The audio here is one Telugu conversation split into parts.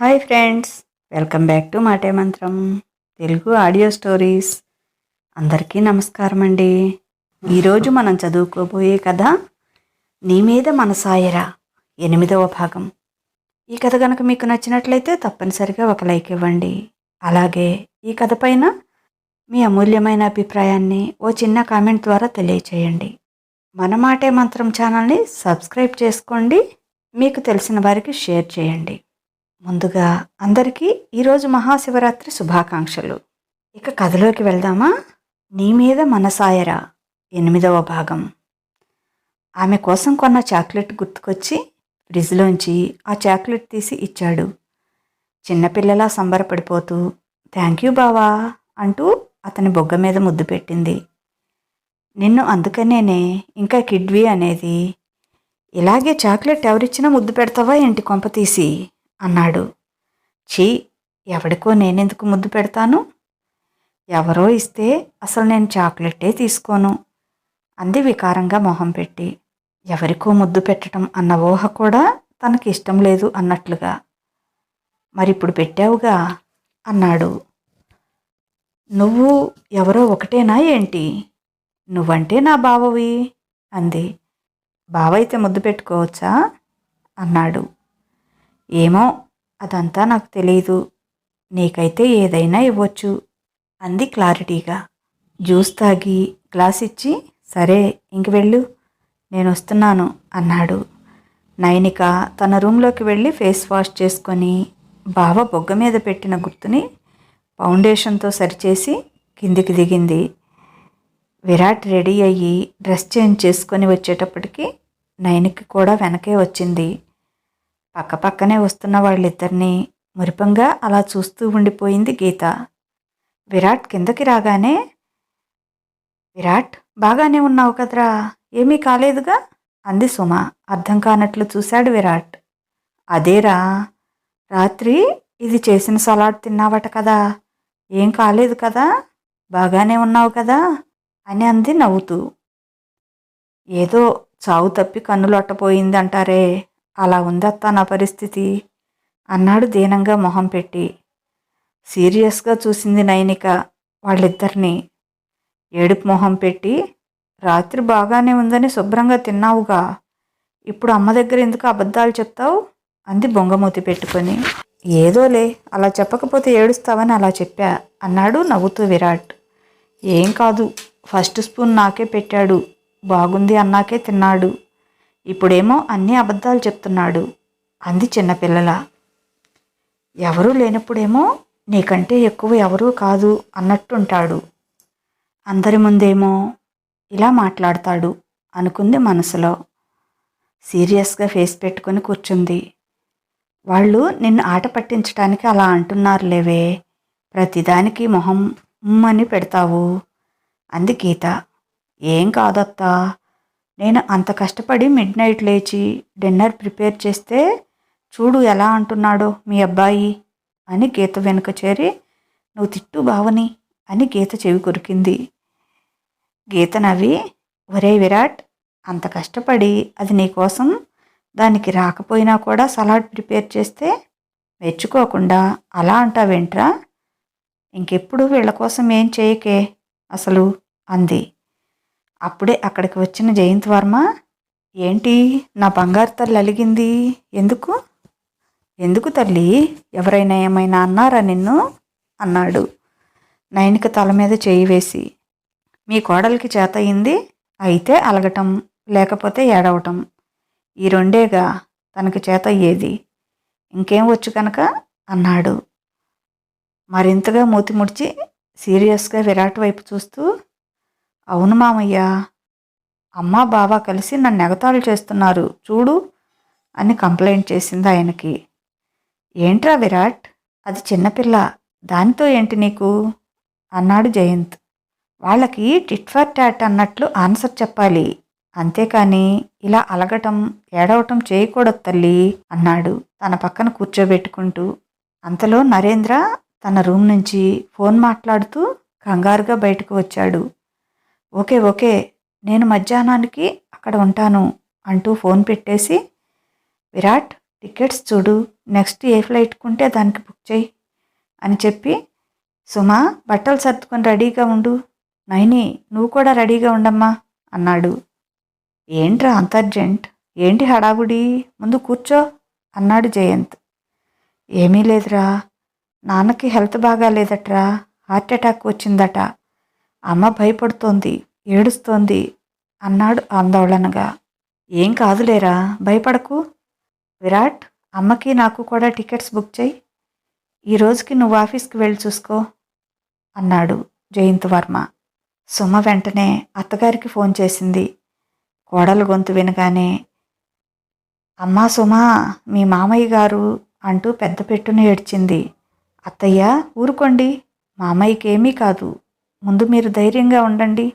Hi friends welcome back to మాటే మంత్రం. Telugu audio stories. అందరికీ నమస్కారం అండి. ఈరోజు మనం చదువుకోబోయే కథ నీ మీద మనసాయరా ఎనిమిదవ భాగం. ఈ కథ కనుక మీకు నచ్చినట్లయితే తప్పనిసరిగా ఒక లైక్ ఇవ్వండి. అలాగే ఈ కథ పైన మీ అమూల్యమైన అభిప్రాయాన్ని ఓ చిన్న కామెంట్ ద్వారా తెలియచేయండి. మన మాటే మంత్రం ఛానల్ని సబ్స్క్రైబ్ చేసుకోండి. మీకు తెలిసిన వారికి షేర్ చేయండి. ముందుగా అందరికీ ఈరోజు మహాశివరాత్రి శుభాకాంక్షలు. ఇక కథలోకి వెళ్దామా? నీ మీద మనసాయరా ఎనిమిదవ భాగం. ఆమె కోసం కొన్న చాక్లెట్ గుర్తుకొచ్చి ఫ్రిడ్జ్లోంచి ఆ చాక్లెట్ తీసి ఇచ్చాడు. చిన్నపిల్లలా సంబరపడిపోతూ థ్యాంక్ యూ బావా అంటూ అతని బొగ్గ మీద ముద్దు పెట్టింది. నిన్ను అందుకనేనే ఇంకా కిడ్వీ అనేది. ఇలాగే చాక్లెట్ ఎవరిచ్చినా ముద్దు పెడతావా ఏంటి కొంప తీసి? అన్నాడు. ఛీ ఎవడికో నేనెందుకు ముద్దు పెడతాను? ఎవరో ఇస్తే అసలు నేను చాక్లెట్టే తీసుకోను అంది వికారంగా మొహం పెట్టి. ఎవరికో ముద్దు పెట్టడం అన్న ఊహ కూడా తనకి ఇష్టం లేదు అన్నట్లుగా. మరిప్పుడు పెట్టావుగా? అన్నాడు. నువ్వు ఎవరో ఒకటేనా ఏంటి? నువ్వంటే నా బావవి? అంది. బావ అయితే ముద్దు పెట్టుకోవచ్చా? అన్నాడు. ఏమో అదంతా నాకు తెలియదు నీకైతే ఏదైనా ఇవ్వచ్చు. అంది క్లారిటీగా. జ్యూస్ తాగి గ్లాస్ ఇచ్చి సరే ఇంక వెళ్ళు. నేను వస్తున్నాను అన్నాడు. నయనిక తన రూమ్లోకి వెళ్ళి ఫేస్ వాష్ చేసుకొని బావ బొగ్గ మీద పెట్టిన గుర్తుని ఫౌండేషన్తో సరిచేసి కిందికి దిగింది. విరాట్ రెడీ అయ్యి డ్రెస్ చేంజ్ చేసుకొని వచ్చేటప్పటికి నయనికి కూడా వెనకే వచ్చింది. పక్కపక్కనే వస్తున్న వాళ్ళిద్దరినీ మురిపంగా అలా చూస్తూ ఉండిపోయింది గీత. విరాట్ కిందకి రాగానే విరాట్ బాగానే ఉన్నావు కదరా? ఏమీ కాలేదుగా? అంది సుమ. అర్థం కానట్లు చూశాడు విరాట్. అదేరా రాత్రి ఇది చేసిన సలాడ్ తిన్నావట కదా? ఏం కాలేదు కదా? బాగానే ఉన్నావు కదా? అని అంది నవ్వుతూ. ఏదో చావు తప్పి కన్నులొట్టపోయిందంటారే అలా ఉందత్తా నా పరిస్థితి అన్నాడు దీనంగా మొహం పెట్టి. సీరియస్గా చూసింది నయనిక వాళ్ళిద్దరినీ. ఏడుపు మొహం పెట్టి రాత్రి బాగానే ఉందని శుభ్రంగా తిన్నావుగా. ఇప్పుడు అమ్మ దగ్గర ఎందుకు అబద్ధాలు చెప్తావు? అంది బొంగమూతి పెట్టుకొని. ఏదోలే అలా చెప్పకపోతే ఏడుస్తావని అలా చెప్పా అన్నాడు నవ్వుతూ విరాట్. ఏం కాదు ఫస్ట్ స్పూన్ నాకే పెట్టాడు బాగుంది అన్నాకే తిన్నాడు. ఇప్పుడేమో అన్ని అబద్ధాలు చెప్తున్నాడు. అంది చిన్నపిల్లల. ఎవరూ లేనప్పుడేమో నీకంటే ఎక్కువ ఎవరూ కాదు అన్నట్టుంటాడు. అందరి ముందేమో ఇలా మాట్లాడతాడు అనుకుంది మనసులో. సీరియస్గా ఫేస్ పెట్టుకొని కూర్చుంది. వాళ్ళు నిన్ను ఆట పట్టించడానికి అలా అంటున్నారు లేవే ప్రతిదానికి మొహం అని పెడతావు. అంది గీత. ఏం కాదత్తా? నేను అంత కష్టపడి మిడ్ నైట్ లేచి డిన్నర్ ప్రిపేర్ చేస్తే చూడు ఎలా అంటున్నాడో మీ అబ్బాయి అని గీత వెనుక చేరి నువ్వు తిట్టు బావని అని గీత చెవి కొరికింది. గీత నవ్వి ఒరే విరాట్ అంత కష్టపడి అది నీకోసం దానికి రాకపోయినా కూడా సలాడ్ ప్రిపేర్ చేస్తే మెచ్చుకోకుండా అలా అంటావేంట్రా? ఇంకెప్పుడు వీళ్ళ కోసం ఏం చేయకే అసలు అంది. అప్పుడే అక్కడికి వచ్చిన జయంత్ వర్మ ఏంటి నా బంగారు తల్లి అలిగింది. ఎందుకు? ఎందుకు తల్లి? ఎవరైనా ఏమైనా అన్నారా నిన్ను? అన్నాడు. నయనిక తల మీద చేయి వేసి మీ కోడలికి చేత అయింది. అయితే అలగటం లేకపోతే ఏడవటం. ఈ రెండేగా తనకి చేత అయ్యేది. ఇంకేం వచ్చు కనుక అన్నాడు. మరింతగా మూతి ముడిచి సీరియస్గా విరాట్ వైపు చూస్తూ అవును మామయ్య. అమ్మ బావ కలిసి నన్ను ఎగతాళి చేస్తున్నారు. చూడు అని కంప్లైంట్ చేసింది ఆయనకి. ఏంట్రా విరాట్? అది చిన్నపిల్ల దానితో ఏంటి నీకు? అన్నాడు జయంత్. వాళ్ళకి టిట్ ఫర్ టాట్ అన్నట్లు ఆన్సర్ చెప్పాలి. అంతేకాని ఇలా అలగటం ఏడవటం చేయకూడదు తల్లి అన్నాడు తన పక్కన కూర్చోబెట్టుకుంటూ. అంతలో నరేంద్ర తన రూమ్ నుంచి ఫోన్ మాట్లాడుతూ కంగారుగా బయటకు వచ్చాడు. ఓకే ఓకే నేను మధ్యాహ్నానికి అక్కడ ఉంటాను అంటూ ఫోన్ పెట్టేసి విరాట్ టికెట్స్ చూడు నెక్స్ట్ ఏ ఫ్లైట్ కుంటే దానికి బుక్ చేయి అని చెప్పి సుమా బట్టలు సర్దుకొని రెడీగా ఉండు. నైని నువ్వు కూడా రెడీగా ఉండమ్మా అన్నాడు. ఏంట్రా అంత అర్జెంట్? ఏంటి హడావుడి? ముందు కూర్చో అన్నాడు జయంత్. ఏమీ లేదురా. నాన్నకి హెల్త్ బాగాలేదట్రా. హార్ట్ అటాక్ వచ్చిందట. అమ్మ భయపడుతోంది ఏడుస్తోంది అన్నాడు ఆందోళనగా. ఏం కాదులేరా భయపడకు. విరాట్ అమ్మకి నాకు కూడా టికెట్స్ బుక్ చేయి. ఈ రోజుకి నువ్వు ఆఫీస్కి వెళ్ళి చూసుకో అన్నాడు జయంత్ వర్మ. సుమ వెంటనే అత్తగారికి ఫోన్ చేసింది. కోడలు గొంతు వినగానే అమ్మా సుమా మీ మామయ్య గారు అంటూ పెద్ద పెట్టున ఏడ్చింది. అత్తయ్య ఊరుకోండి మామయ్యకి ఏమీ కాదు. ముందు మీరు ధైర్యంగా ఉండండి.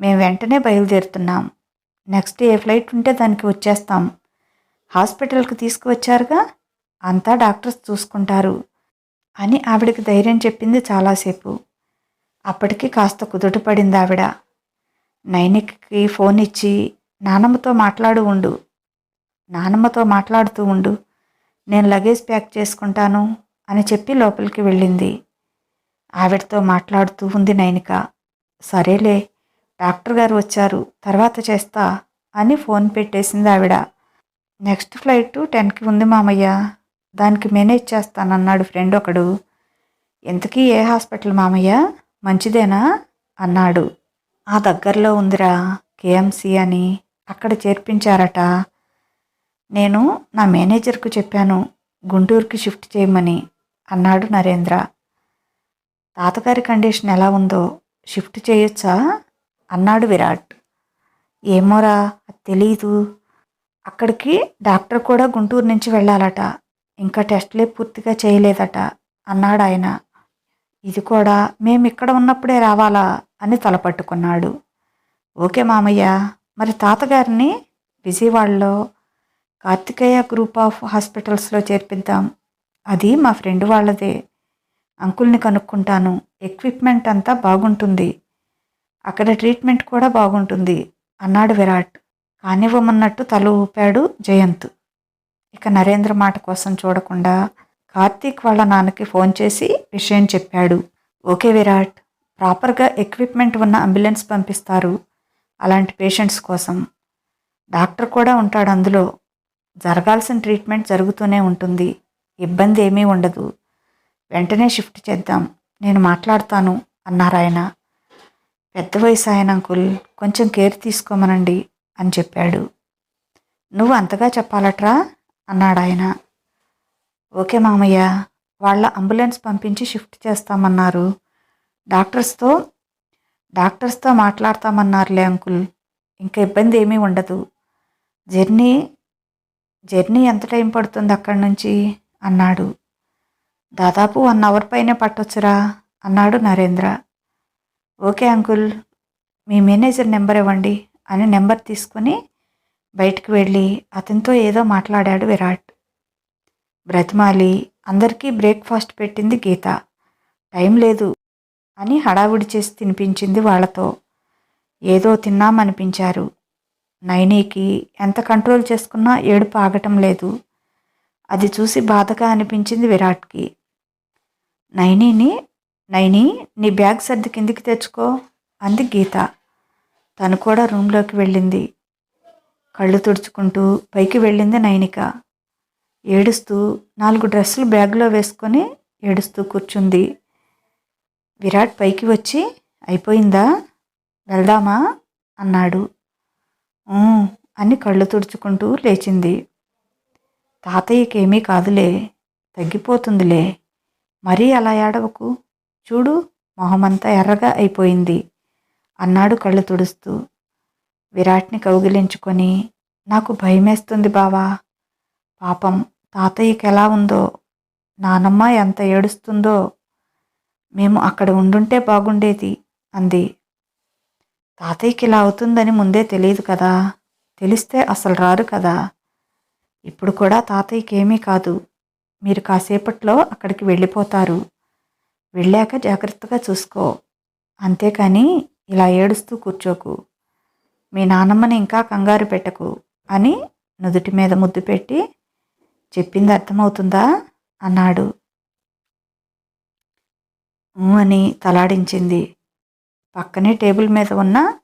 మేము వెంటనే బయలుదేరుతున్నాం. నెక్స్ట్ ఏ ఫ్లైట్ ఉంటే దానికి వచ్చేస్తాం. హాస్పిటల్కి తీసుకువచ్చారుగా? అంతా డాక్టర్స్ చూసుకుంటారు అని ఆవిడకి ధైర్యం చెప్పింది చాలాసేపు. అప్పటికి కాస్త కుదుట పడింది ఆవిడ. నైనిక్కి ఫోన్ ఇచ్చి నానమ్మతో మాట్లాడు ఉండు. నానమ్మతో మాట్లాడుతూ ఉండు. నేను లగేజ్ ప్యాక్ చేసుకుంటాను అని చెప్పి లోపలికి వెళ్ళింది. ఆవిడతో మాట్లాడుతూ ఉంది నైనిక. సరేలే డాక్టర్ గారు వచ్చారు తర్వాత చేస్తా అని ఫోన్ పెట్టేసింది ఆవిడ. నెక్స్ట్ ఫ్లైట్ టెన్కి ఉంది మామయ్య. దానికి మేనేజ్ చేస్తానన్నాడు ఫ్రెండ్ ఒకడు. ఇంతకీ ఏ హాస్పిటల్ మామయ్య? మంచిదేనా? అన్నాడు. ఆ దగ్గరలో ఉందిరా కేఎంసి అని అక్కడ చేర్పించారట. నేను నా మేనేజర్కు చెప్పాను గుంటూరుకి షిఫ్ట్ చేయమని అన్నాడు నరేంద్ర. తాతగారి కండిషన్ ఎలా ఉందో షిఫ్ట్ చేయొచ్చా? అన్నాడు విరాట్. ఏమోరా అది తెలీదు. అక్కడికి డాక్టర్ కూడా గుంటూరు నుంచి వెళ్ళాలట. ఇంకా టెస్ట్లే పూర్తిగా చేయలేదట అన్నాడు ఆయన. ఇది కూడా మేము ఇక్కడ ఉన్నప్పుడే రావాలా అని తలపట్టుకున్నాడు ఓకే మామయ్య మరి తాతగారిని విజయవాడలో కార్తికేయ గ్రూప్ ఆఫ్ హాస్పిటల్స్లో చేర్పిద్దాం. అది మా ఫ్రెండ్ వాళ్ళదే. అంకుల్ని కనుక్కుంటాను. ఎక్విప్మెంట్ అంతా బాగుంటుంది. అక్కడ ట్రీట్మెంట్ కూడా బాగుంటుంది అన్నాడు విరాట్. కానివ్వమన్నట్టు తల ఊపాడు జయంత్. ఇక నరేంద్ర మాట కోసం చూడకుండా కార్తీక్ వాళ్ళ నాన్నకి ఫోన్ చేసి విషయం చెప్పాడు. ఓకే విరాట్ ప్రాపర్గా ఎక్విప్మెంట్ ఉన్న అంబులెన్స్ పంపిస్తారు అలాంటి పేషెంట్స్ కోసం. డాక్టర్ కూడా ఉంటాడు అందులో. జరగాల్సిన ట్రీట్మెంట్ జరుగుతూనే ఉంటుంది. ఇబ్బంది ఏమీ ఉండదు. వెంటనే షిఫ్ట్ చేద్దాం. నేను మాట్లాడతాను అన్నారు ఆయన. పెద్ద వయసు ఆయన అంకుల్ కొంచెం కేర్ తీసుకోమనండి అని చెప్పాడు. నువ్వు అంతగా చెప్పాలట్రా అన్నాడు ఆయన. ఓకే మామయ్య వాళ్ళ అంబులెన్స్ పంపించి షిఫ్ట్ చేస్తామన్నారు. డాక్టర్స్తో డాక్టర్స్తో మాట్లాడతామన్నారులే అంకుల్. ఇంకా ఇబ్బంది ఏమీ ఉండదు. జర్నీ జర్నీ ఎంత టైం పడుతుంది అక్కడి నుంచి? అన్నాడు. దాదాపు వన్ అవర్ పైనే పట్టొచ్చురా అన్నాడు నరేంద్ర. ఓకే అంకుల్ మీ మేనేజర్ నెంబర్ ఇవ్వండి అని నెంబర్ తీసుకుని బయటికి వెళ్ళి అతనితో ఏదో మాట్లాడాడు విరాట్. బ్రతిమాలి అందరికీ బ్రేక్ఫాస్ట్ పెట్టింది గీత. టైం లేదు అని హడావుడి చేసి తినిపించింది వాళ్ళతో. ఏదో తిన్నామనిపించారు. నైనీకి ఎంత కంట్రోల్ చేసుకున్నా ఏడుపు ఆగటం లేదు. అది చూసి బాధగా అనిపించింది విరాట్కి. నైనీని నైని నీ బ్యాగ్ సర్ది కిందికి తెచ్చుకో అంది గీత. తను కూడా రూమ్లోకి వెళ్ళింది. కళ్ళు తుడుచుకుంటూ పైకి వెళ్ళింది నైనిక. ఏడుస్తూ నాలుగు డ్రెస్సులు బ్యాగ్లో వేసుకొని ఏడుస్తూ కూర్చుంది. విరాట్ పైకి వచ్చి అయిపోయిందా? వెళ్దామా? అన్నాడు. అని కళ్ళు తుడుచుకుంటూ లేచింది. తాతయ్యకేమీ కాదులే తగ్గిపోతుందిలే మరీ అలా ఏడవకు. చూడు మొహమంతా ఎర్రగా అయిపోయింది. అన్నాడు కళ్ళు తుడుస్తూ. విరాట్ని కౌగిలించుకొని నాకు భయమేస్తుంది బావా. పాపం తాతయ్యకి ఎలా ఉందో నానమ్మ ఎంత ఏడుస్తుందో. మేము అక్కడ ఉండుంటే బాగుండేది అంది. తాతయ్యకి ఇలా అవుతుందని ముందే తెలియదు కదా. తెలిస్తే అసలు రారు కదా. ఇప్పుడు కూడా తాతయ్యకి ఏమీ కాదు. మీరు కాసేపట్లో అక్కడికి వెళ్ళిపోతారు. వెళ్ళాక జాగ్రత్తగా చూసుకో. అంతేకాని ఇలా ఏడుస్తూ కూర్చోకు. మీ నాన్నమ్మని ఇంకా కంగారు పెట్టకు అని నుదుటి మీద ముద్దు పెట్టి చెప్పింది అర్థమవుతుందా? అన్నాడు. అని తలాడించింది. పక్కనే టేబుల్ మీద ఉన్న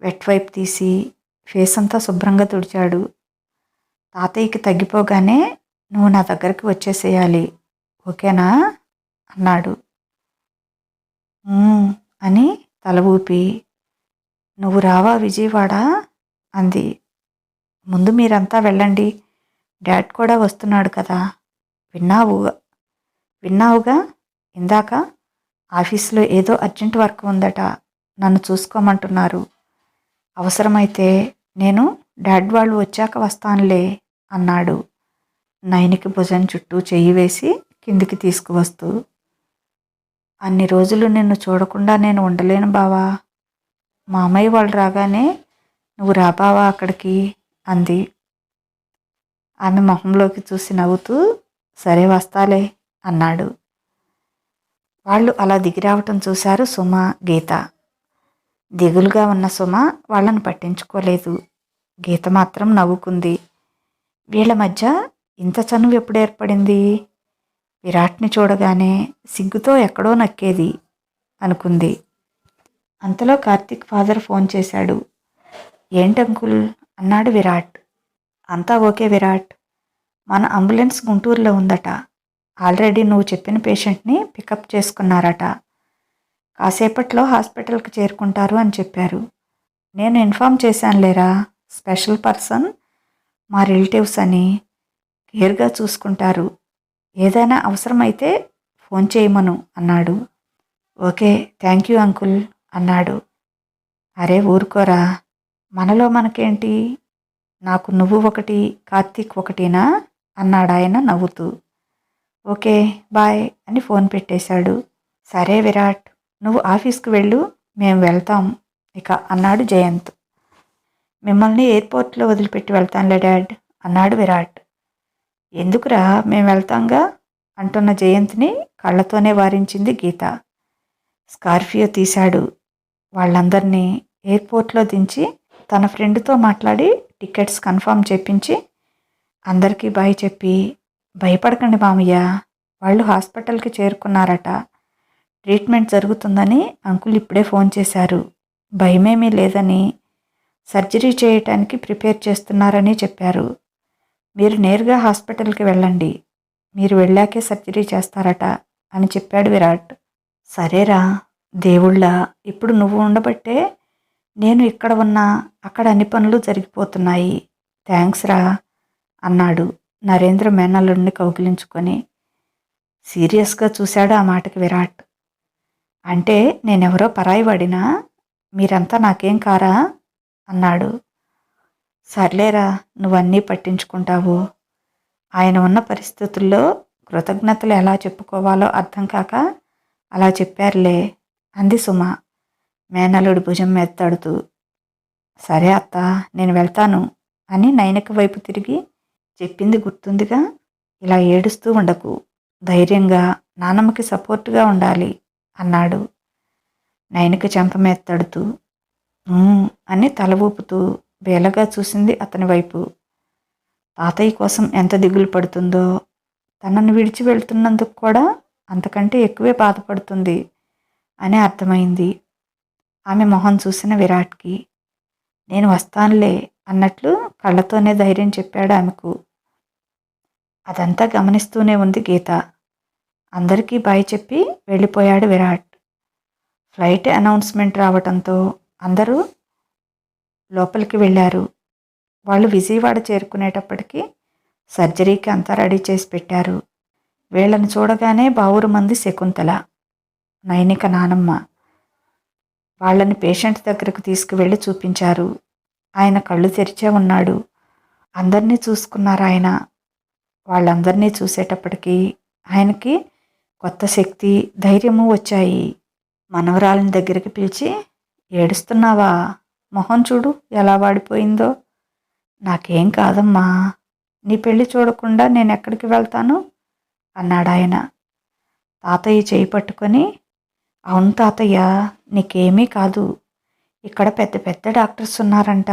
వెట్ వైప్ తీసి ఫేస్ అంతా శుభ్రంగా తుడిచాడు. తాతయ్యకి తగ్గిపోగానే నువ్వు నా దగ్గరికి వచ్చేసేయాలి. ఓకేనా? అన్నాడు. అని తల ఊపి. నువ్వు రావా విజయవాడ? అంది. ముందు మీరంతా వెళ్ళండి. డాడ్ కూడా వస్తున్నాడు కదా. విన్నావు విన్నావుగా? ఇందాక ఆఫీస్లో ఏదో అర్జెంట్ వర్క్ ఉందట. నన్ను చూసుకోమంటున్నారు. అవసరమైతే నేను డాడ్ వాళ్ళు వచ్చాక వస్తానులే అన్నాడు. నయనికి భుజం చుట్టూ చెయ్యి వేసి కిందికి తీసుకువస్తూ అన్ని రోజులు నిన్ను చూడకుండా నేను ఉండలేను బావా. మా వాళ్ళు రాగానే నువ్వు రాబావా అక్కడికి అంది. ఆమె మొహంలోకి చూసి నవ్వుతూ సరే వస్తాలే అన్నాడు. వాళ్ళు అలా దిగి రావటం చూశారు సుమ గీత. దిగులుగా ఉన్న సుమ వాళ్ళని పట్టించుకోలేదు. గీత మాత్రం నవ్వుకుంది. వీళ్ళ మధ్య ఇంత చనువు ఎప్పుడు ఏర్పడింది? విరాట్ని చూడగానే సిగ్గుతో ఎక్కడో నక్కేది అనుకుంది. అంతలో కార్తిక్ ఫాదర్ ఫోన్ చేశాడు. ఏంటంకుల్ అన్నాడు విరాట్. అంతా ఓకే విరాట్. మన అంబులెన్స్ గుంటూరులో ఉందట. ఆల్రెడీ నువ్వు చెప్పిన పేషెంట్ని పికప్ చేసుకున్నారట. కాసేపట్లో హాస్పిటల్కి చేరుకుంటారు అని చెప్పారు. నేను ఇన్ఫామ్ చేశాను లేరా స్పెషల్ పర్సన్? మా రిలేటివ్స్ అని. కేర్గా చూసుకుంటారు. ఏదైనా అవసరమైతే ఫోన్ చేయమను అన్నాడు. ఓకే థ్యాంక్ యూ అంకుల్ అన్నాడు. అరే ఊరుకోరా మనలో మనకేంటి? నాకు నువ్వు ఒకటి కార్తీక్ ఒకటినా? అన్నాడు ఆయన నవ్వుతూ. ఓకే బాయ్ అని ఫోన్ పెట్టేశాడు. సరే విరాట్ నువ్వు ఆఫీస్కి వెళ్ళు మేము వెళ్తాం ఇక అన్నాడు జయంత్. మిమ్మల్ని ఎయిర్పోర్ట్లో వదిలిపెట్టి వెళ్తానులే డాడ్ అన్నాడు విరాట్. ఎందుకురా మేము వెళ్తాంగా? అంటున్న జయంత్ని కళ్ళతోనే వారించింది గీత. స్కార్పియో తీశాడు. వాళ్ళందరినీ ఎయిర్పోర్ట్లో దించి తన ఫ్రెండ్తో మాట్లాడి టికెట్స్ కన్ఫర్మ్ చెప్పించి అందరికీ బాయ్ చెప్పి భయపడకండి మామయ్య వాళ్ళు హాస్పిటల్కి చేరుకున్నారట. ట్రీట్మెంట్ జరుగుతుందని అంకుల్ ఇప్పుడే ఫోన్ చేశారు. భయమేమీ లేదని సర్జరీ చేయటానికి ప్రిపేర్ చేస్తున్నారని చెప్పారు. మీరు నేరుగా హాస్పిటల్కి వెళ్ళండి. మీరు వెళ్ళాకే సర్జరీ చేస్తారట అని చెప్పాడు విరాట్. సరేరా దేవుళ్ళ ఇప్పుడు నువ్వు ఉండబట్టే నేను ఇక్కడ ఉన్నా అక్కడ అన్ని పనులు జరిగిపోతున్నాయి. థ్యాంక్స్ రా అన్నాడు నరేంద్ర మేనల్లుడిని కౌగిలించుకొని. సీరియస్గా చూశాడు ఆ మాటకి విరాట్. అంటే నేనెవరో పరాయి వాడినా మీరంతా నాకేం కారా అన్నాడు. సర్లేరా నువ్వన్నీ పట్టించుకుంటావు. ఆయన ఉన్న పరిస్థితుల్లో కృతజ్ఞతలు ఎలా చెప్పుకోవాలో అర్థం కాక అలా చెప్పారులే అంది సుమ. మేనలుడి భుజం మీద తడుతూ సరే అత్త నేను వెళ్తాను అని నైనక వైపు తిరిగి చెప్పింది గుర్తుందిగా ఇలా ఏడుస్తూ ఉండకు. ధైర్యంగా నానమ్మకి సపోర్ట్గా ఉండాలి అన్నాడు. నైనక చెంప మీద తడుతూ అని తల ఊపుతూ బేలగా చూసింది అతని వైపు. తాతయ్య కోసం ఎంత దిగులు పడుతుందో తనను విడిచి వెళ్తున్నందుకు కూడా అంతకంటే ఎక్కువే బాధపడుతుంది అని అర్థమైంది. ఆమె మొహం చూసిన విరాట్కి నేను వస్తానులే అన్నట్లు కళ్ళతోనే ధైర్యం చెప్పాడు ఆమెకు. అదంతా గమనిస్తూనే ఉంది గీత. అందరికీ బాయ్ చెప్పి వెళ్ళిపోయాడు విరాట్. ఫ్లైట్ అనౌన్స్మెంట్ రావడంతో అందరూ లోపలికి వెళ్ళారు. వాళ్ళు విజయవాడ చేరుకునేటప్పటికి సర్జరీకి అంతా రెడీ చేసి పెట్టారు. వీళ్ళని చూడగానే బావురు మంది శకుంతల నైనిక నానమ్మ వాళ్ళని పేషెంట్ దగ్గరకు తీసుకువెళ్ళి చూపించారు. ఆయన కళ్ళు తెరిచే ఉన్నాడు. అందరినీ చూసుకున్నారు ఆయన. వాళ్ళందరినీ చూసేటప్పటికీ ఆయనకి కొత్త శక్తి ధైర్యము వచ్చాయి. మనవరాలని దగ్గరికి పిలిచి ఏడుస్తున్నావా? మొహం చూడు ఎలా వాడిపోయిందో. నాకేం కాదమ్మా. నీ పెళ్ళి చూడకుండా నేను ఎక్కడికి వెళ్తాను? అన్నాడు ఆయన. తాతయ్య చేయి పట్టుకొని అవును తాతయ్య నీకేమీ కాదు. ఇక్కడ పెద్ద పెద్ద డాక్టర్స్ ఉన్నారంట.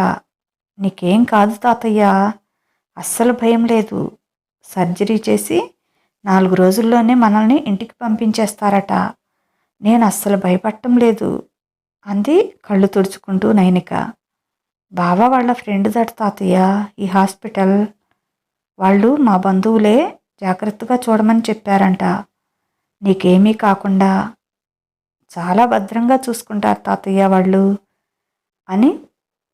నీకేం కాదు తాతయ్య. అస్సలు భయం లేదు. సర్జరీ చేసి నాలుగు రోజుల్లోనే మనల్ని ఇంటికి పంపించేస్తారట. నేను అస్సలు భయపడటం లేదు. అంది కళ్ళు తుడుచుకుంటూ నైనిక. బావ వాళ్ళ ఫ్రెండ్ దట్ తాతయ్య ఈ హాస్పిటల్. వాళ్ళు మా బంధువులే జాగ్రత్తగా చూడమని చెప్పారంట. నీకేమీ కాకుండా చాలా భద్రంగా చూసుకుంటారు తాతయ్య వాళ్ళు అని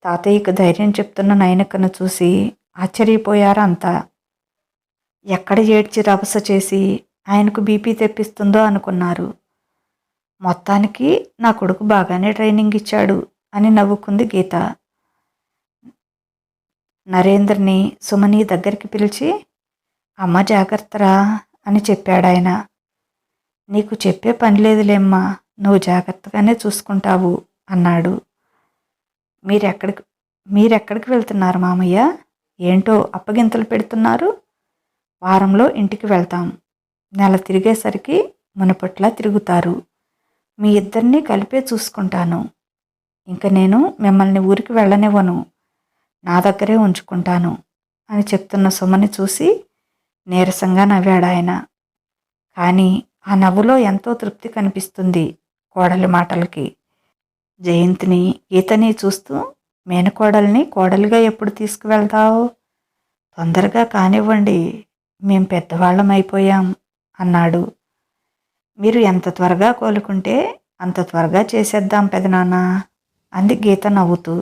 తాతయ్యకు ధైర్యం చెప్తున్న నైనికను చూసి ఆశ్చర్యపోయారు అంతా. ఎక్కడ ఏడ్చి రభస చేసి ఆయనకు బీపీ తెప్పిస్తుందో అనుకున్నారు. మొత్తానికి నా కొడుకు బాగానే ట్రైనింగ్ ఇచ్చాడు అని నవ్వుకుంది గీత. నరేంద్రని సుమని దగ్గరికి పిలిచి అమ్మ జాగ్రత్తరా అని చెప్పాడాయన. నీకు చెప్పే పని లేదులేమ్మా నువ్వు జాగ్రత్తగానే చూసుకుంటావు అన్నాడు. మీరెక్కడికి మీరెక్కడికి వెళ్తున్నారు మామయ్య? ఏంటో అప్పగింతలు పెడుతున్నారు? వారంలో ఇంటికి వెళ్తాం. నెల తిరిగేసరికి మునపట్లా తిరుగుతారు మీ ఇద్దరిని కలిపే చూసుకుంటాను. ఇంక నేను మిమ్మల్ని ఊరికి వెళ్ళనివ్వను. నా దగ్గరే ఉంచుకుంటాను అని చెప్తున్న సుమని చూసి నీరసంగా నవ్వాడు ఆయన. కానీ ఆ నవ్వులో ఎంతో తృప్తి కనిపిస్తుంది కోడలి మాటలకి. జయంతిని గీతని చూస్తూ మేనకోడల్ని కోడలిగా ఎప్పుడు తీసుకువెళ్తావు? తొందరగా కానివ్వండి మేం పెద్దవాళ్ళం అయిపోయాం అన్నాడు. మీరు ఎంత త్వరగా కోలుకుంటే అంత త్వరగా చేసేద్దాం పెదనాన్న అంది గీత నవ్వుతూ.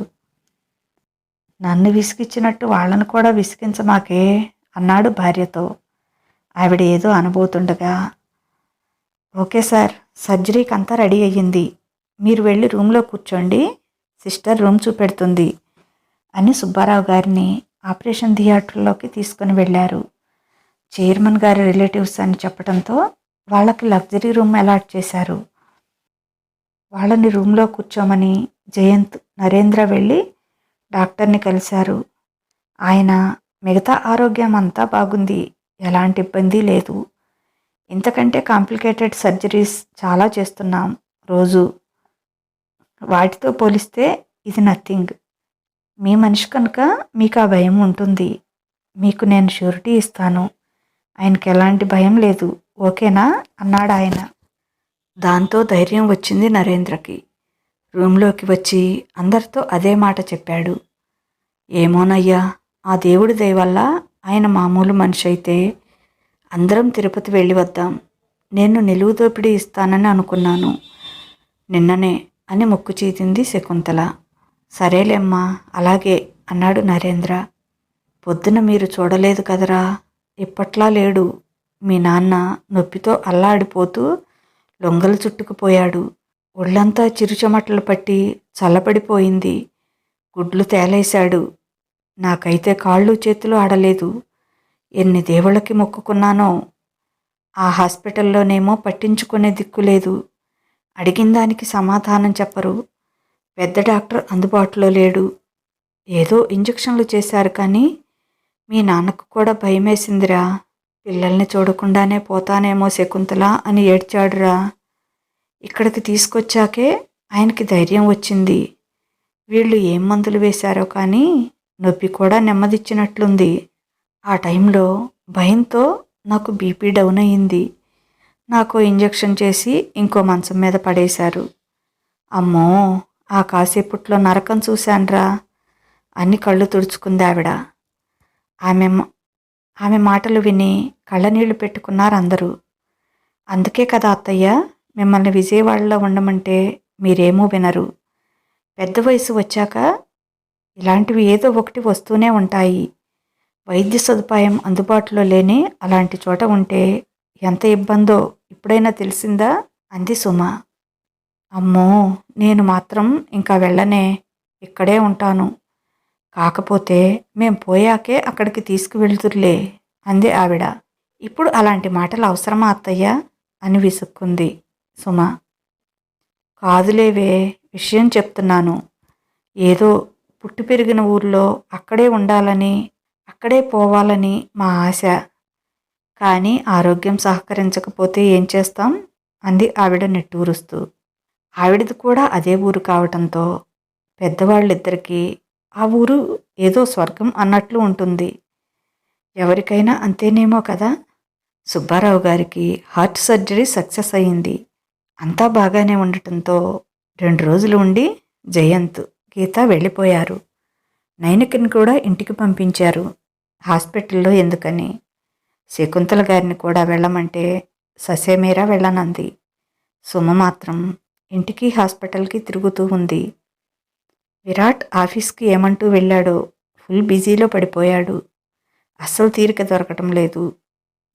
నన్ను విసిగిచ్చినట్టు వాళ్ళను కూడా విసిగించమాకే అన్నాడు భార్యతో. ఆవిడ ఏదో అనబోతుండగా ఓకే సార్ సర్జరీకి అంతా రెడీ అయ్యింది. మీరు వెళ్ళి రూమ్లో కూర్చోండి సిస్టర్ రూమ్ చూపెడుతుంది అని సుబ్బారావు గారిని ఆపరేషన్ థియేటర్లోకి తీసుకుని వెళ్ళారు. చైర్మన్ గారి రిలేటివ్స్ అని చెప్పడంతో వాళ్ళకి లగ్జరీ రూమ్ అలాట్ చేశారు. వాళ్ళని రూమ్లో కూర్చోమని జయంత్ నరేంద్ర వెళ్ళి డాక్టర్ని కలిశారు. ఆయన మిగతా ఆరోగ్యం అంతా బాగుంది ఎలాంటి ఇబ్బంది లేదు. ఇంతకంటే కాంప్లికేటెడ్ సర్జరీస్ చాలా చేస్తున్నాం రోజు. వాటితో పోలిస్తే ఇది నథింగ్. మీ మనిషి కనుక మీకు ఆ భయం ఉంటుంది. మీకు నేను షూరిటీ ఇస్తాను. ఆయనకి ఎలాంటి భయం లేదు. ఓకేనా? అన్నాడు ఆయన. దాంతో ధైర్యం వచ్చింది నరేంద్రకి. రూమ్లోకి వచ్చి అందరితో అదే మాట చెప్పాడు. ఏమోనయ్యా ఆ దేవుడి దయవల్ల ఆయన మామూలు మనిషి అయితే అందరం తిరుపతి వెళ్ళి వద్దాం. నేను నిలువు దోపిడీ ఇస్తానని అనుకున్నాను. నిన్ననే అని మొక్కు చీతింది శకుంతల. సరేలేమ్మా అలాగే అన్నాడు నరేంద్ర. పొద్దున మీరు చూడలేదు కదరా ఇప్పట్లా లేడు. మీ నాన్న నొప్పితో అల్లాడిపోతూ లొంగలు చుట్టుకుపోయాడు. ఒళ్ళంతా చిరుచమటలు పట్టి చల్లబడిపోయింది. గుడ్లు తేలేశాడు. నాకైతే కాళ్ళు చేతులు ఆడలేదు. ఎన్ని దేవుళ్ళకి మొక్కుకున్నానో. ఆ హాస్పిటల్లోనేమో పట్టించుకునే దిక్కు లేదు. అడిగిన దానికి సమాధానం చెప్పరు. పెద్ద డాక్టర్ అందుబాటులో లేడు. ఏదో ఇంజక్షన్లు చేశారు కానీ మీ నాన్నకు కూడా భయమేసిందిరా. పిల్లల్ని చూడకుండానే పోతానేమో శకుంతల అని ఏడ్చాడురా. ఇక్కడికి తీసుకొచ్చాకే ఆయనకి ధైర్యం వచ్చింది. వీళ్ళు ఏం మందులు వేశారో కానీ నొప్పి కూడా నెమ్మదిచ్చినట్లుంది. ఆ టైంలో భయంతో నాకు బీపీ డౌన్ అయ్యింది నాకు ఇంజెక్షన్ చేసి ఇంకో మంచం మీద పడేశారు. అమ్మో ఆ కాసేపట్లో నరకం చూశాన్రా. అని కళ్ళు తుడుచుకుంది ఆవిడ. ఆమె ఆమె మాటలు విని కళ్ళనీళ్ళు పెట్టుకున్నారు అందరూ అందుకే కదా అత్తయ్య మిమ్మల్ని విజయవాడలో ఉండమంటే మీరేమూ వినరు. పెద్ద వయసు వచ్చాక ఇలాంటివి ఏదో ఒకటి వస్తూనే ఉంటాయి. వైద్య సదుపాయం అందుబాటులో లేని అలాంటి చోట ఉంటే ఎంత ఇబ్బందో ఇప్పుడైనా తెలిసిందా? అంది సుమ. అమ్మో నేను మాత్రం ఇంకా వెళ్ళనే ఇక్కడే ఉంటాను. కాకపోతే మేం పోయాకే అక్కడికి తీసుకువెళ్తురులే అంది ఆవిడ. ఇప్పుడు అలాంటి మాటలు అవసరమా అత్తయ్య? అని విసుక్కుంది సుమ. కాదులేవే విషయం చెప్తున్నాను. ఏదో పుట్టి పెరిగిన ఊర్లో అక్కడే ఉండాలని అక్కడే పోవాలని మా ఆశ. కానీ ఆరోగ్యం సహకరించకపోతే ఏం చేస్తాం? అంది ఆవిడ నిట్టూరుస్తూ. ఆవిడది కూడా అదే ఊరు కావటంతో పెద్దవాళ్ళిద్దరికీ ఆ ఊరు ఏదో స్వర్గం అన్నట్లు ఉంటుంది. ఎవరికైనా అంతేనేమో కదా? సుబ్బారావు గారికి హార్ట్ సర్జరీ సక్సెస్ అయ్యింది అంతా బాగానే ఉండటంతో రెండు రోజులు ఉండి జయంత్ గీత వెళ్ళిపోయారు. నైనికని కూడా ఇంటికి పంపించారు. హాస్పిటల్లో ఎందుకని? శకుంతల గారిని కూడా వెళ్ళమంటే ససేమేరా వెళ్ళనంది. సుమ మాత్రం ఇంటికి హాస్పిటల్కి తిరుగుతూ ఉంది. విరాట్ ఆఫీస్కి ఏమంటూ వెళ్ళాడో ఫుల్ బిజీలో పడిపోయాడు. అస్సలు తీరిక దొరకటం లేదు.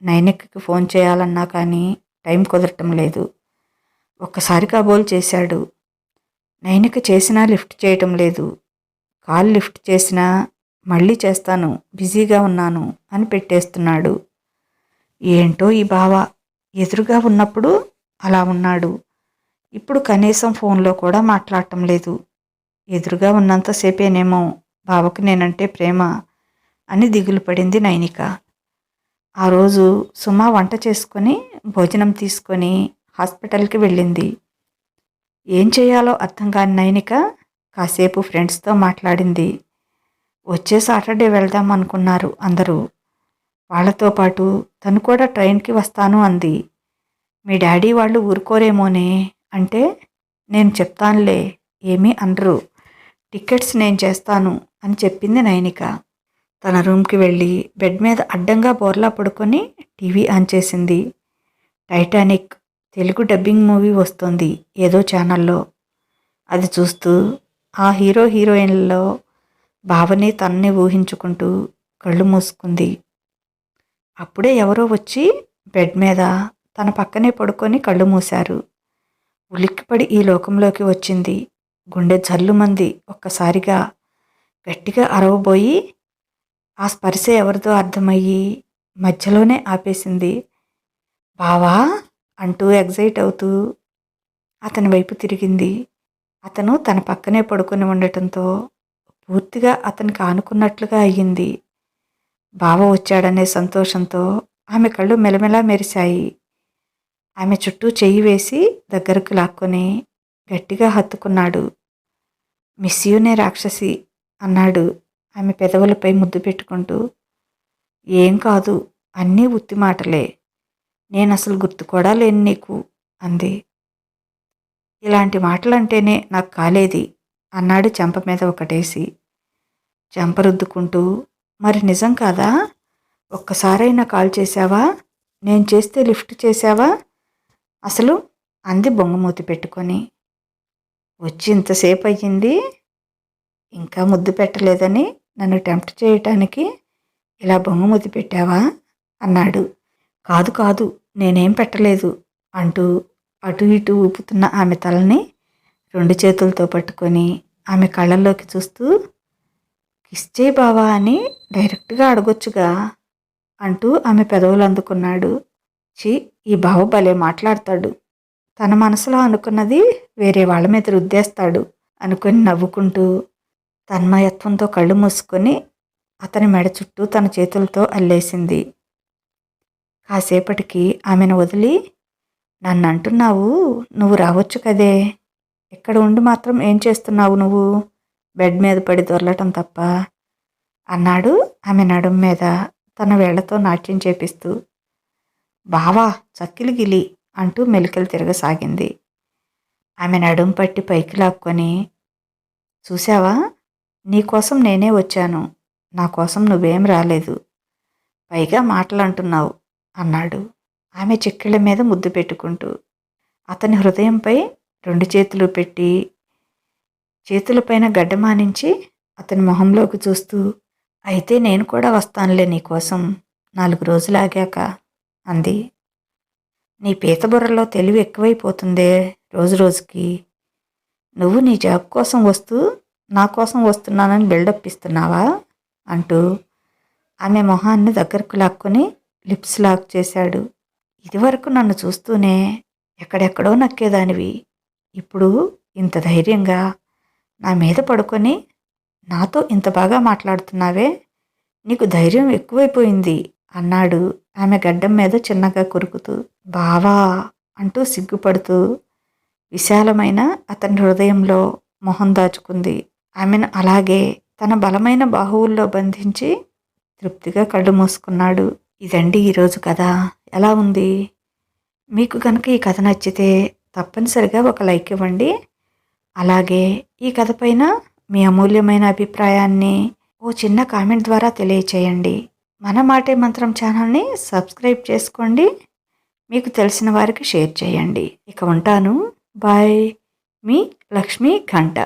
నైనిక్కి ఫోన్ చేయాలన్నా కానీ టైం కుదరటం లేదు. ఒక్కసారి కాబోలు చేశాడు. నైనిక చేసినా లిఫ్ట్ చేయటం లేదు. కాల్ లిఫ్ట్ చేసినా మళ్ళీ చేస్తాను బిజీగా ఉన్నాను అని పెట్టేస్తున్నాడు. ఏంటో ఈ బావ? ఎదురుగా ఉన్నప్పుడు అలా ఉన్నాడు. ఇప్పుడు కనీసం ఫోన్లో కూడా మాట్లాడటం లేదు. ఎదురుగా ఉన్నంతసేపేనేమో బావకు నేనంటే ప్రేమ అని దిగులు పడింది నైనిక. ఆ రోజు సుమ వంట చేసుకొని భోజనం తీసుకొని హాస్పిటల్కి వెళ్ళింది. ఏం చేయాలో అర్థం కాని నైనిక కాసేపు ఫ్రెండ్స్తో మాట్లాడింది. వచ్చే సాటర్డే వెళ్దాం అనుకున్నారు అందరూ. వాళ్ళతో పాటు తను కూడా ట్రైన్కి వస్తాను అంది. మీ డాడీ వాళ్ళు ఊరుకోరేమోనే అంటే నేను చెప్తానులే ఏమీ అనరు. టికెట్స్ నేను చేస్తాను అని చెప్పింది నయనిక తన రూమ్కి వెళ్ళి బెడ్ మీద అడ్డంగా బోర్లా పడుకొని టీవీ ఆన్ చేసింది. టైటానిక్ తెలుగు డబ్బింగ్ మూవీ వస్తుంది ఏదో ఛానల్లో. అది చూస్తూ ఆ హీరో హీరోయిన్లలో భావని తనని ఊహించుకుంటూ కళ్ళు మూసుకుంది. అప్పుడే ఎవరో వచ్చి బెడ్ మీద తన పక్కనే పడుకొని కళ్ళు మూశారు. ఉలిక్కిపడి ఈ లోకంలోకి వచ్చింది. గుండె జల్లుమంది ఒక్కసారిగా గట్టిగా అరవబోయి ఆ స్పర్శ ఎవరిదో అర్థమయ్యి మధ్యలోనే ఆపేసింది. బావా! అంటూ ఎగ్జైట్ అవుతూ అతని వైపు తిరిగింది. అతను తన పక్కనే పడుకొని ఉండటంతో పూర్తిగా అతనికి ఆనుకున్నట్లుగా అయ్యింది. బావ వచ్చాడనే సంతోషంతో ఆమె కళ్ళు మెలమెలా మెరిశాయి. ఆమె చుట్టూ చెయ్యి వేసి దగ్గరకు లాక్కొని గట్టిగా హత్తుకున్నాడు. మిస్ యూనే రాక్షసి అన్నాడు. ఆమె పెదవులపై ముద్దు పెట్టుకుంటూ ఏం కాదు అన్నీ ఉత్తి మాటలే. నేను అసలు గుర్తు కూడా లేను నీకు అంది. ఇలాంటి మాటలంటేనే నాకు కాలేది అన్నాడు చెంప మీద ఒకటేసి. చెంప రుద్దుకుంటూ మరి నిజం కాదా? ఒక్కసారైనా కాల్ చేశావా? నేను చేస్తే లిఫ్ట్ చేశావా? అసలు అంది బొంగమూతి పెట్టుకొని. వచ్చి ఇంతసేపు అయ్యింది ఇంకా ముద్దు పెట్టలేదని నన్ను టెంప్ట్ చేయటానికి ఇలా బొంగమూతి పెట్టావా? అన్నాడు. కాదు కాదు నేనేం పెట్టలేదు అంటూ అటు ఇటు ఊపుతున్న ఆమె తలని రెండు చేతులతో పట్టుకొని ఆమె కళ్ళల్లోకి చూస్తూ కిస్ చేయి బావా అని డైరెక్ట్గా అడగొచ్చుగా అంటూ ఆమె పెదవులు అందుకున్నాడు. చి ఈ బావ భలే మాట్లాడతాడు. తన మనసులో అనుకున్నది వేరే వాళ్ళ మీద రుద్దేస్తాడు అనుకుని నవ్వుకుంటూ తన్మయత్వంతో కళ్ళు మూసుకొని అతని మెడ చుట్టూ తన చేతులతో అల్లేసింది. కాసేపటికి ఆమెను వదిలి నన్ను అంటున్నావు నువ్వు రావచ్చు కదే. ఇక్కడ ఉండి మాత్రం ఏం చేస్తున్నావు నువ్వు? బెడ్ మీద పడి దొరలటం తప్ప అన్నాడు ఆమె నడుం మీద తన వేళ్ళతో నాట్యం చేపిస్తూ. బావా చక్కిలి గిలి అంటూ మెలికలు తిరగసాగింది. ఆమె నడుం పట్టి పైకి లాక్కొని చూసావా నీకోసం నేనే వచ్చాను. నా కోసం నువ్వేం రాలేదు. పైగా మాటలు అంటున్నావు అన్నాడు. ఆమె చెక్కిళ్ళ మీద ముద్దు పెట్టుకుంటూ అతని హృదయంపై రెండు చేతులు పెట్టి చేతులపైన గడ్డమానించి అతని మొహంలోకి చూస్తూ అయితే నేను కూడా వస్తానులే నీకోసం నాలుగు రోజులు ఆగాక అంది. నీ పీత బుర్రలో తెలివి ఎక్కువైపోతుందే రోజు రోజుకి. నువ్వు నీ జాబ్ కోసం వస్తూ నా కోసం వస్తున్నానని బిల్డప్ ఇస్తున్నావా? అంటూ ఆమె మొహాన్ని దగ్గరకు లాక్కొని లిప్స్ లాక్ చేశాడు. ఇదివరకు నన్ను చూస్తూనే ఎక్కడెక్కడో నక్కేదానివి. ఇప్పుడు ఇంత ధైర్యంగా నా మీద పడుకొని నాతో ఇంత బాగా మాట్లాడుతున్నావే? నీకు ధైర్యం ఎక్కువైపోయింది. అన్నాడు. ఆమె గడ్డం మీద చిన్నగా కొరుకుతూ బావా అంటూ సిగ్గుపడుతూ విశాలమైన అతని హృదయంలో మొహం దాచుకుంది. ఆమెను అలాగే తన బలమైన బాహువుల్లో బంధించి తృప్తిగా కళ్ళు మూసుకున్నాడు. ఇదండి ఈరోజు కథ. ఎలా ఉంది? మీకు కనుక ఈ కథ నచ్చితే తప్పనిసరిగా ఒక లైక్ ఇవ్వండి. అలాగే ఈ కథ పైన మీ అమూల్యమైన అభిప్రాయాన్ని ఓ చిన్న కామెంట్ ద్వారా తెలియచేయండి. మన మాటే మంత్రం ఛానల్ని సబ్స్క్రైబ్ చేసుకోండి. మీకు తెలిసిన వారికి షేర్ చేయండి. ఇక ఉంటాను. బాయ్. మీ లక్ష్మీ ఘంట